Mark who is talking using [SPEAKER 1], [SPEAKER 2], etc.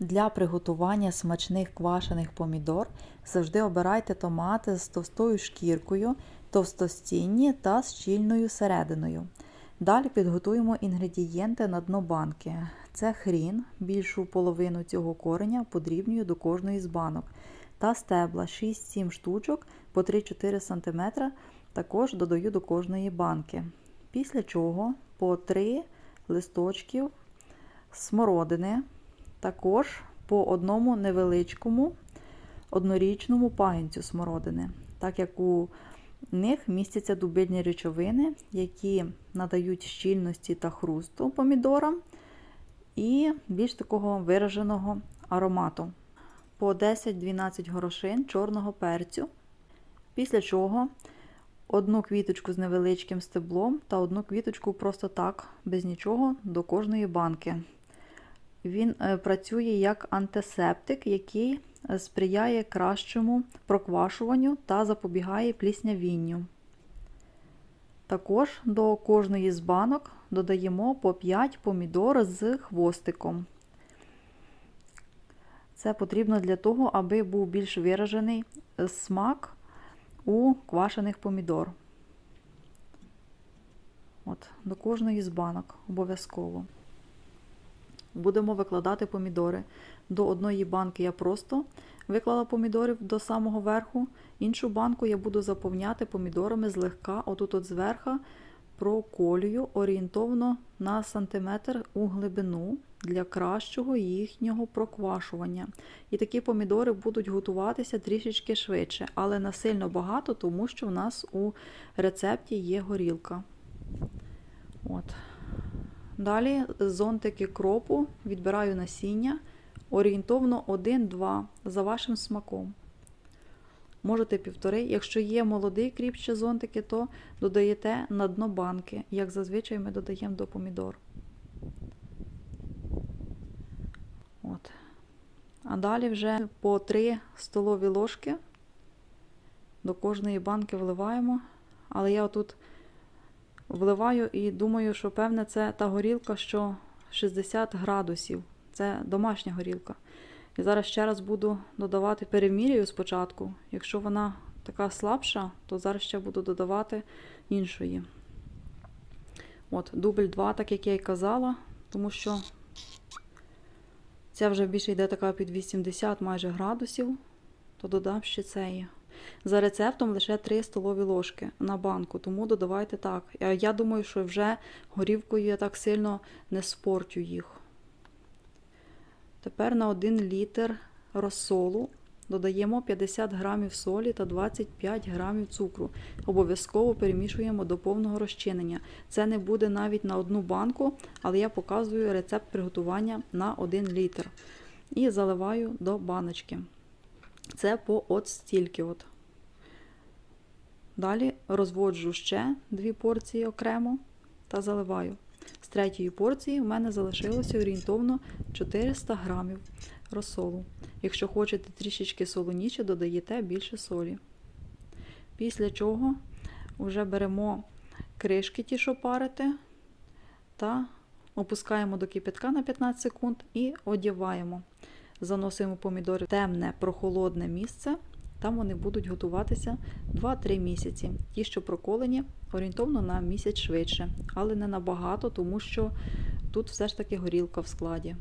[SPEAKER 1] Для приготування смачних квашених помідор завжди обирайте томати з товстою шкіркою, товстостінні та з щільною серединою. Далі підготуємо інгредієнти на дно банки. Це хрін, більшу половину цього кореня подрібнюю до кожної з банок. Та стебла 6-7 штучок по 3-4 см також додаю до кожної банки. Після чого по 3 листочків смородини, також по одному невеличкому однорічному пагінцю смородини, так як у них містяться дубильні речовини, які надають щільності та хрусту помідорам і більш такого вираженого аромату. По 10-12 горошин чорного перцю, після чого одну квіточку з невеличким стеблом та одну квіточку просто так, без нічого, до кожної банки. Він працює як антисептик, який сприяє кращому проквашуванню та запобігає пліснявінню. Також до кожної з банок додаємо по 5 помідор з хвостиком. Це потрібно для того, аби був більш виражений смак у квашених помідор. От, До кожної з банок обов'язково. Будемо викладати помідори. До одної банки я просто виклала помідорів до самого верху. Іншу банку я буду заповняти помідорами злегка, отут от зверха проколюю орієнтовно на сантиметр у глибину для кращого їхнього проквашування. І такі помідори будуть готуватися трішечки швидше, але не сильно багато, тому що в нас у рецепті є горілка. От. Далі зонтики кропу відбираю насіння орієнтовно 1-2 за вашим смаком. Можете півтори. Якщо є молодий кріп ще зонтики, то додаєте на дно банки, як зазвичай ми додаємо до помідор. От. А далі вже по 3 столові ложки до кожної банки вливаємо. Але я отут вливаю і думаю, що певне це та горілка, що 60 градусів. Це домашня горілка. І зараз ще раз буду додавати, перемірюю спочатку. Якщо вона така слабша, то зараз ще буду додавати іншої. От, дубль 2, так як я і казала, тому що ця вже більше йде така під 80 майже градусів, то додам ще цеї. За рецептом лише 3 столові ложки на банку, тому додавайте так. Я думаю, що вже горівкою я так сильно не спорчу їх. Тепер на 1 літр розсолу додаємо 50 грамів солі та 25 грамів цукру. Обов'язково перемішуємо до повного розчинення. Це не буде навіть на одну банку, але я показую рецепт приготування на 1 літр. І заливаю до баночки. Це по от стільки. от. Далі розводжу ще дві порції окремо та заливаю. З третьої порції в мене залишилося орієнтовно 400 грамів розсолу. Якщо хочете трішечки солоніше, додаєте більше солі. Після чого вже беремо кришки, ті, що парите, та опускаємо до кипятка на 15 секунд і одіваємо. Заносимо помідори в темне, прохолодне місце. Там вони будуть готуватися 2-3 місяці. Ті, що проколені, орієнтовно на місяць швидше, але не набагато, тому що тут все ж таки горілка в складі.